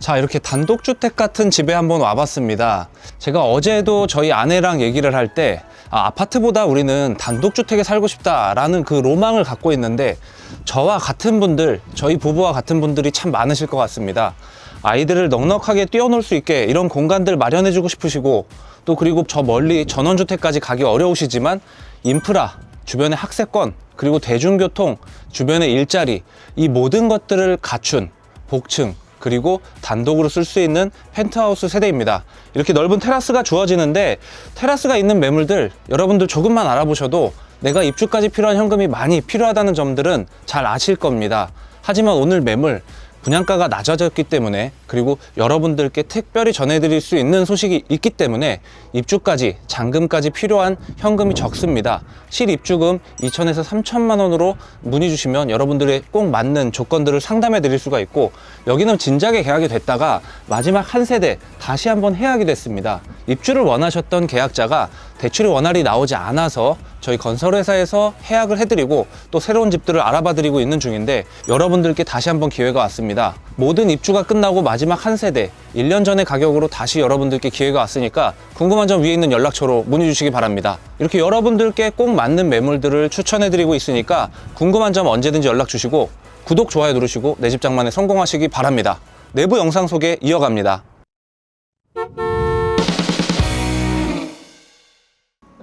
자, 이렇게 단독주택 같은 집에 한번 와봤습니다. 제가 어제도 저희 아내랑 얘기를 할 때, 아, 아파트보다 우리는 단독주택에 살고 싶다라는 그 로망을 갖고 있는데, 저와 같은 분들, 저희 부부와 같은 분들이 참 많으실 것 같습니다. 아이들을 넉넉하게 뛰어놀 수 있게 이런 공간들 마련해 주고 싶으시고, 또 그리고 저 멀리 전원주택까지 가기 어려우시지만, 인프라, 주변의 학세권, 그리고 대중교통, 주변의 일자리, 이 모든 것들을 갖춘 복층, 그리고 단독으로 쓸 수 있는 펜트하우스 세대입니다. 이렇게 넓은 테라스가 주어지는데 테라스가 있는 매물들 여러분들 조금만 알아보셔도 내가 입주까지 필요한 현금이 많이 필요하다는 점들은 잘 아실 겁니다. 하지만 오늘 매물 분양가가 낮아졌기 때문에 그리고 여러분들께 특별히 전해드릴 수 있는 소식이 있기 때문에 입주까지 잔금까지 필요한 현금이 적습니다. 실입주금 2천에서 3천만 원으로 문의 주시면 여러분들의 꼭 맞는 조건들을 상담해 드릴 수가 있고 여기는 진작에 계약이 됐다가 마지막 한 세대 다시 한번 해약이 됐습니다. 입주를 원하셨던 계약자가 대출이 원활히 나오지 않아서 저희 건설회사에서 해약을 해드리고 또 새로운 집들을 알아봐 드리고 있는 중인데 여러분들께 다시 한번 기회가 왔습니다. 모든 입주가 끝나고 마지막 한 세대 1년 전의 가격으로 다시 여러분들께 기회가 왔으니까 궁금한 점 위에 있는 연락처로 문의 주시기 바랍니다. 이렇게 여러분들께 꼭 맞는 매물들을 추천해 드리고 있으니까 궁금한 점 언제든지 연락 주시고 구독, 좋아요 누르시고 내 집 장만에 성공하시기 바랍니다. 내부 영상 소개 이어갑니다.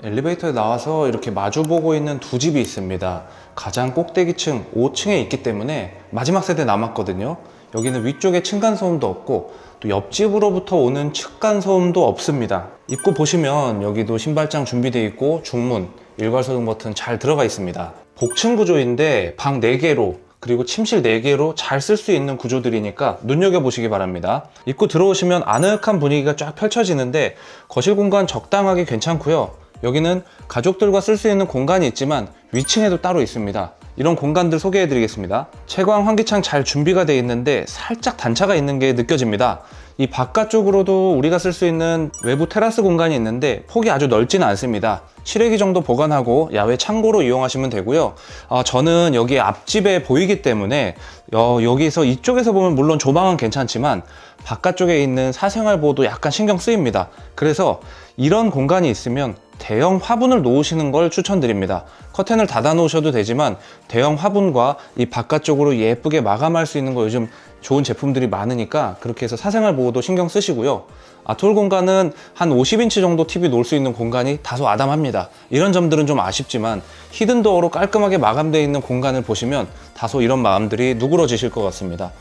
엘리베이터에 나와서 이렇게 마주보고 있는 두 집이 있습니다. 가장 꼭대기층 5층에 있기 때문에 마지막 세대 남았거든요. 여기는 위쪽에 층간소음도 없고 또 옆집으로부터 오는 측간소음도 없습니다. 입구 보시면 여기도 신발장 준비되어 있고 중문, 일괄소등 버튼 잘 들어가 있습니다. 복층 구조인데 방 4개로 그리고 침실 4개로 잘 쓸 수 있는 구조들이니까 눈여겨보시기 바랍니다. 입구 들어오시면 아늑한 분위기가 쫙 펼쳐지는데 거실 공간 적당하게 괜찮고요. 여기는 가족들과 쓸 수 있는 공간이 있지만 위층에도 따로 있습니다. 이런 공간들 소개해 드리겠습니다. 채광 환기창 잘 준비가 되어 있는데 살짝 단차가 있는 게 느껴집니다. 이 바깥쪽으로도 우리가 쓸 수 있는 외부 테라스 공간이 있는데 폭이 아주 넓지는 않습니다. 실외기 정도 보관하고 야외 창고로 이용하시면 되고요. 아, 저는 여기 앞집에 보이기 때문에 어, 여기서 이쪽에서 보면 물론 조망은 괜찮지만 바깥쪽에 있는 사생활 보호도 약간 신경 쓰입니다. 그래서 이런 공간이 있으면 대형 화분을 놓으시는 걸 추천드립니다. 커튼을 닫아 놓으셔도 되지만 대형 화분과 이 바깥쪽으로 예쁘게 마감할 수 있는 거 요즘 좋은 제품들이 많으니까 그렇게 해서 사생활 보호도 신경 쓰시고요. 아톨 공간은 한 50인치 정도 TV 놓을 수 있는 공간이 다소 아담합니다. 이런 점들은 좀 아쉽지만 히든도어로 깔끔하게 마감되어 있는 공간을 보시면 다소 이런 마음들이 누그러지실 것 같습니다.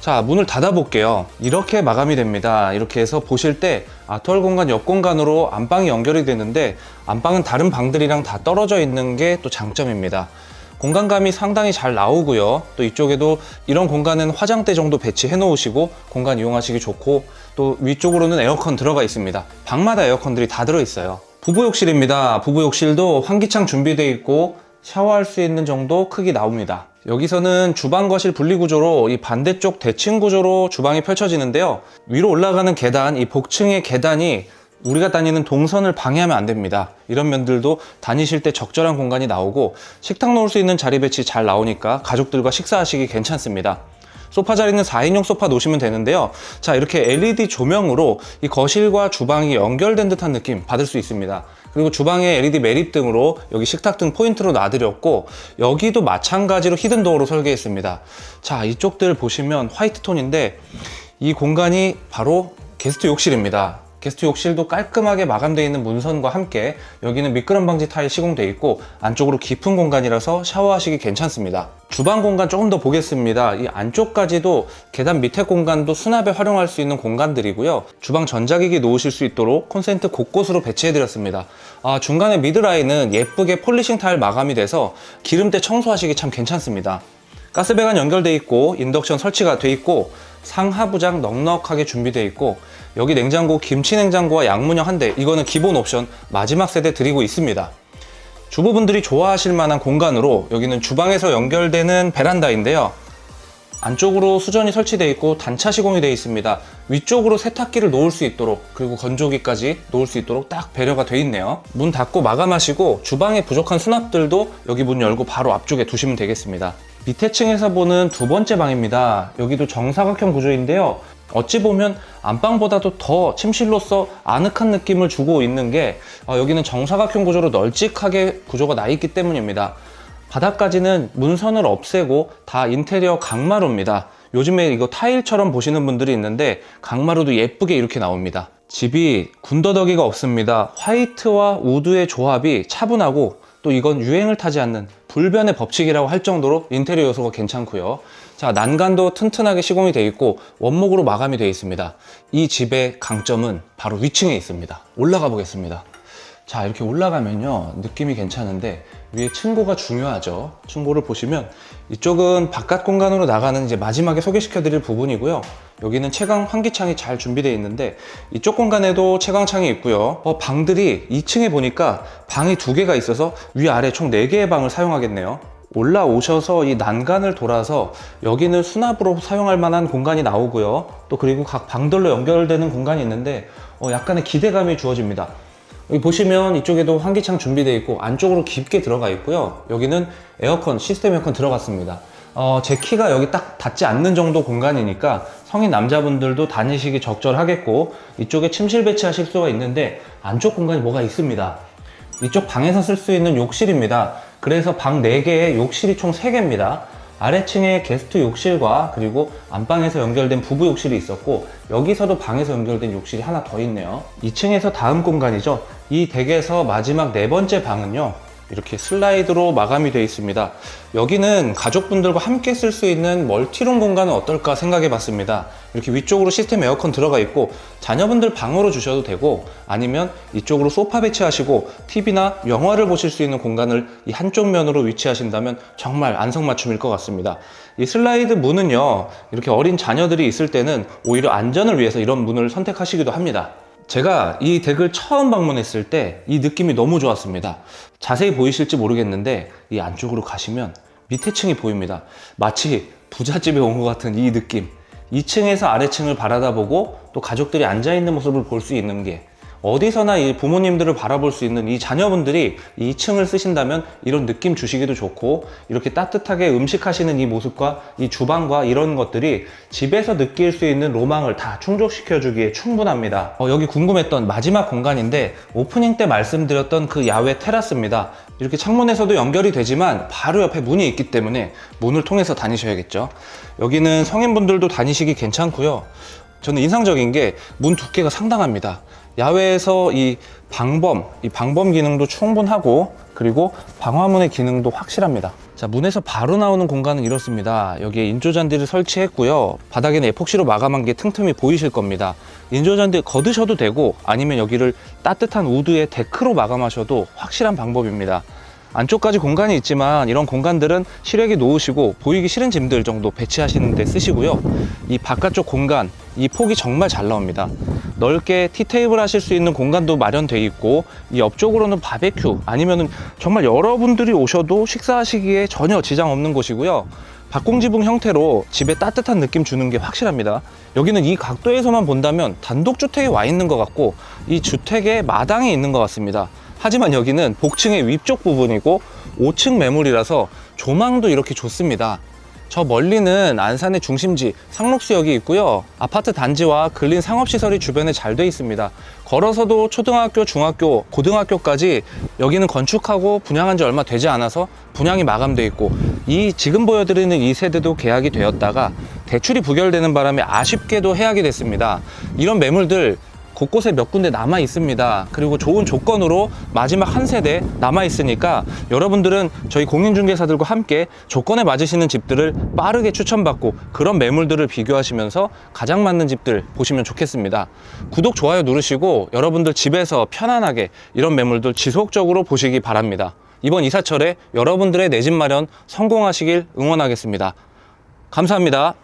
자, 문을 닫아 볼게요. 이렇게 마감이 됩니다. 이렇게 해서 보실 때 아톨 공간 옆 공간으로 안방이 연결이 되는데 안방은 다른 방들이랑 다 떨어져 있는 게 또 장점입니다. 공간감이 상당히 잘 나오고요. 또 이쪽에도 이런 공간은 화장대 정도 배치해 놓으시고 공간 이용하시기 좋고 또 위쪽으로는 에어컨 들어가 있습니다. 방마다 에어컨들이 다 들어 있어요. 부부 욕실입니다. 부부 욕실도 환기창 준비되어 있고 샤워할 수 있는 정도 크기 나옵니다. 여기서는 주방 거실 분리 구조로 이 반대쪽 대칭 구조로 주방이 펼쳐지는데요. 위로 올라가는 계단, 이 복층의 계단이 우리가 다니는 동선을 방해하면 안 됩니다. 이런 면들도 다니실 때 적절한 공간이 나오고 식탁 놓을 수 있는 자리 배치 잘 나오니까 가족들과 식사하시기 괜찮습니다. 소파 자리는 4인용 소파 놓으시면 되는데요. 자, 이렇게 LED 조명으로 이 거실과 주방이 연결된 듯한 느낌 받을 수 있습니다. 그리고 주방에 LED 매립등으로 여기 식탁등 포인트로 놔드렸고 여기도 마찬가지로 히든도어로 설계했습니다. 자, 이쪽들 보시면 화이트 톤인데 이 공간이 바로 게스트 욕실입니다. 게스트 욕실도 깔끔하게 마감되어 있는 문선과 함께 여기는 미끄럼 방지 타일 시공되어 있고 안쪽으로 깊은 공간이라서 샤워하시기 괜찮습니다. 주방 공간 조금 더 보겠습니다. 이 안쪽까지도 계단 밑에 공간도 수납에 활용할 수 있는 공간들이고요. 주방 전자기기 놓으실 수 있도록 콘센트 곳곳으로 배치해드렸습니다. 아, 중간에 미드라인은 예쁘게 폴리싱 타일 마감이 돼서 기름때 청소하시기 참 괜찮습니다. 가스배관 연결돼 있고 인덕션 설치가 돼 있고 상하부장 넉넉하게 준비되어 있고 여기 냉장고 김치 냉장고와 양문형 한 대 이거는 기본 옵션 마지막 세대 드리고 있습니다. 주부분들이 좋아하실 만한 공간으로 여기는 주방에서 연결되는 베란다인데요. 안쪽으로 수전이 설치되어 있고 단차 시공이 되어 있습니다. 위쪽으로 세탁기를 놓을 수 있도록 그리고 건조기까지 놓을 수 있도록 딱 배려가 되어 있네요. 문 닫고 마감하시고 주방에 부족한 수납들도 여기 문 열고 바로 앞쪽에 두시면 되겠습니다 밑에 층에서 보는 두 번째 방입니다. 여기도 정사각형 구조인데요. 어찌 보면 안방보다도 더 침실로서 아늑한 느낌을 주고 있는 게 어, 여기는 정사각형 구조로 널찍하게 구조가 나 있기 때문입니다. 바닥까지는 문선을 없애고 다 인테리어 강마루입니다. 요즘에 이거 타일처럼 보시는 분들이 있는데 강마루도 예쁘게 이렇게 나옵니다. 집이 군더더기가 없습니다. 화이트와 우드의 조합이 차분하고 또 이건 유행을 타지 않는 불변의 법칙이라고 할 정도로 인테리어 요소가 괜찮고요. 자, 난간도 튼튼하게 시공이 되어 있고 원목으로 마감이 되어 있습니다. 이 집의 강점은 바로 위층에 있습니다. 올라가 보겠습니다. 자, 이렇게 올라가면요. 느낌이 괜찮은데 위에 층고가 중요하죠. 층고를 보시면 이쪽은 바깥 공간으로 나가는 이제 마지막에 소개시켜 드릴 부분이고요. 여기는 채광 환기창이 잘 준비되어 있는데 이쪽 공간에도 채광창이 있고요. 어, 방들이 2층에 보니까 방이 두 개가 있어서 위아래 총 4개의 방을 사용하겠네요. 올라오셔서 이 난간을 돌아서 여기는 수납으로 사용할 만한 공간이 나오고요. 또 그리고 각 방들로 연결되는 공간이 있는데 어, 약간의 기대감이 주어집니다. 여기 보시면 이쪽에도 환기창 준비되어 있고 안쪽으로 깊게 들어가 있고요. 여기는 에어컨, 시스템 에어컨 들어갔습니다. 어, 제 키가 여기 딱 닿지 않는 정도 공간이니까 성인 남자분들도 다니시기 적절하겠고 이쪽에 침실 배치하실 수가 있는데 안쪽 공간이 뭐가 있습니다. 이쪽 방에서 쓸 수 있는 욕실입니다. 그래서 방 4개에 욕실이 총 3개입니다. 아래층에 게스트 욕실과 그리고 안방에서 연결된 부부 욕실이 있었고 여기서도 방에서 연결된 욕실이 하나 더 있네요. 2층에서 다음 공간이죠. 이 댁에서 마지막 네 번째 방은요. 이렇게 슬라이드로 마감이 되어 있습니다. 여기는 가족분들과 함께 쓸 수 있는 멀티룸 공간은 어떨까 생각해 봤습니다. 이렇게 위쪽으로 시스템 에어컨 들어가 있고 자녀분들 방으로 주셔도 되고 아니면 이쪽으로 소파 배치하시고 TV나 영화를 보실 수 있는 공간을 이 한쪽 면으로 위치하신다면 정말 안성맞춤일 것 같습니다. 이 슬라이드 문은요, 이렇게 어린 자녀들이 있을 때는 오히려 안전을 위해서 이런 문을 선택하시기도 합니다. 제가 이 덱을 처음 방문했을 때 이 느낌이 너무 좋았습니다. 자세히 보이실지 모르겠는데 이 안쪽으로 가시면 밑에 층이 보입니다. 마치 부잣집에 온 것 같은 이 느낌. 2층에서 아래층을 바라다 보고 또 가족들이 앉아 있는 모습을 볼 수 있는 게 어디서나 이 부모님들을 바라볼 수 있는 이 자녀분들이 이 2층을 쓰신다면 이런 느낌 주시기도 좋고 이렇게 따뜻하게 음식하시는 이 모습과 이 주방과 이런 것들이 집에서 느낄 수 있는 로망을 다 충족시켜 주기에 충분합니다. 어, 여기 궁금했던 마지막 공간인데 오프닝 때 말씀드렸던 그 야외 테라스입니다. 이렇게 창문에서도 연결이 되지만 바로 옆에 문이 있기 때문에 문을 통해서 다니셔야겠죠. 여기는 성인분들도 다니시기 괜찮고요. 저는 인상적인 게 문 두께가 상당합니다. 야외에서 이 방범, 이 방범 기능도 충분하고 그리고 방화문의 기능도 확실합니다. 자, 문에서 바로 나오는 공간은 이렇습니다. 여기에 인조잔디를 설치했고요. 바닥에는 에폭시로 마감한 게 틈틈이 보이실 겁니다. 인조잔디 걷으셔도 되고 아니면 여기를 따뜻한 우드의 데크로 마감하셔도 확실한 방법입니다. 안쪽까지 공간이 있지만 이런 공간들은 실외기 놓으시고 보이기 싫은 짐들 정도 배치하시는 데 쓰시고요. 이 바깥쪽 공간, 이 폭이 정말 잘 나옵니다. 넓게 티테이블 하실 수 있는 공간도 마련되어 있고 이 옆쪽으로는 바베큐 아니면은 정말 여러분들이 오셔도 식사하시기에 전혀 지장 없는 곳이고요. 박공지붕 형태로 집에 따뜻한 느낌 주는 게 확실합니다. 여기는 이 각도에서만 본다면 단독주택에 와 있는 것 같고 이 주택의 마당에 있는 것 같습니다. 하지만 여기는 복층의 위쪽 부분이고 5층 매물이라서 조망도 이렇게 좋습니다. 저 멀리는 안산의 중심지 상록수역이 있고요. 아파트 단지와 근린 상업시설이 주변에 잘 돼 있습니다. 걸어서도 초등학교, 중학교, 고등학교까지 여기는 건축하고 분양한 지 얼마 되지 않아서 분양이 마감돼 있고 이 지금 보여드리는 이 세대도 계약이 되었다가 대출이 부결되는 바람에 아쉽게도 해약이 됐습니다. 이런 매물들 곳곳에 몇 군데 남아 있습니다. 그리고 좋은 조건으로 마지막 한 세대 남아 있으니까 여러분들은 저희 공인중개사들과 함께 조건에 맞으시는 집들을 빠르게 추천받고 그런 매물들을 비교하시면서 가장 맞는 집들 보시면 좋겠습니다. 구독, 좋아요 누르시고 여러분들 집에서 편안하게 이런 매물들 지속적으로 보시기 바랍니다. 이번 이사철에 여러분들의 내 집 마련 성공하시길 응원하겠습니다. 감사합니다.